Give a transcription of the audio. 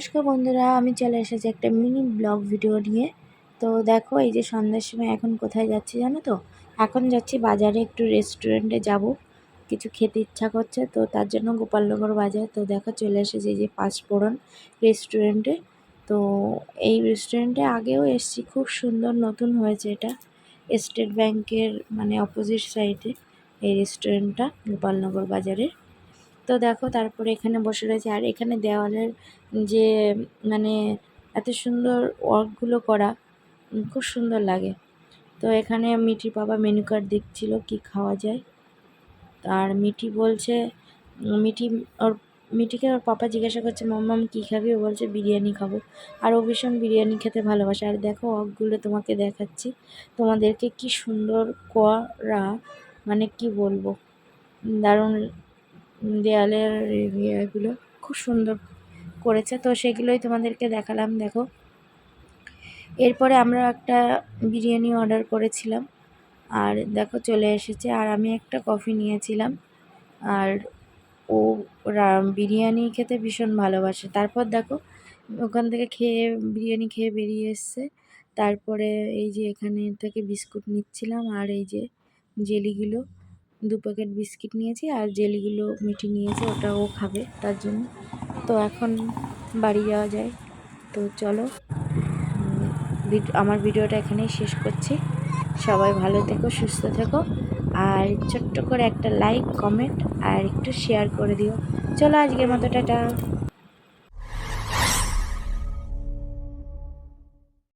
নমস্কার বন্ধুরা, আমি চলে এসেছি একটা মিনি ব্লগ ভিডিও নিয়ে। তো দেখো, এই যে সন্ধ্যার সময় এখন কোথায় যাচ্ছি জানো তো? এখন যাচ্ছি বাজারে একটু রেস্টুরেন্টে যাব। কিছু খেতে ইচ্ছা করছে, তো তার জন্য গোপালনগর বাজার। তো দেখো, চলে এসেছি এই যে পাঁচফোড়ন রেস্টুরেন্টে তো এই রেস্টুরেন্টে আগেও এসেছি, খুব সুন্দর নতুন হয়েছে এটা। স্টেট ব্যাংকের মানে অপোজিট সাইডে এই রেস্টুরেন্টটা গোপালনগর বাজারের। তো দেখো তারপরে এখানে বসে রয়েছে। আর এখানে দেওয়ালের যে মানে এত সুন্দর ওয়ার্কগুলো করা খুব সুন্দর লাগে। তো এখানে মিঠি বাবা মেনু কার্ড দেখছিল কি খাওয়া যায়। আর মিঠি বলছে, মিঠি ওর, মিঠিকে ওর পাপা জিজ্ঞাসা করছে মাম্মাম কী খাবি? ও বলছে, বিরিয়ানি খাব। আর ও ভীষণ বিরিয়ানি খেতে ভালোবাসে। আর দেখো ওয়ার্কগুলো তোমাকে দেখাচ্ছি। তোমাদেরকে কি সুন্দর করা মানে কি বলব? দারুণ দেয়ালের ইয়েগুলো খুব সুন্দর করেছে। তো সেগুলোই তোমাদেরকে দেখালাম, দেখো। এরপরে আমরা একটা বিরিয়ানি অর্ডার করেছিলাম। আর দেখো, চলে এসেছে। আর আমি একটা কফি নিয়েছিলাম। আর ও বিরিয়ানি খেতে ভীষণ ভালোবাসে। তারপর দেখো, ওখান থেকে খেয়ে, বিরিয়ানি খেয়ে বেরিয়ে এসছে। তারপরে এই যে এখানে থেকে বিস্কুট নিচ্ছিলাম। আর এই যে জেলিগুলো দু প্যাকেট বিস্কিট নিয়েছি আর জেলিগুলো মিঠি নিয়েছে ওটা ও খাবে তার জন্য। তো এখন বাড়ি যাওয়া যায়। তো চলো আমার ভিডিওটা এখানেই শেষ করছি। সবাই ভালো থেকো, সুস্থ থেকো। আর ছোট্ট করে একটা লাইক কমেন্ট আর একটু শেয়ার করে দিও। চলো আজকের মতো, টাটা।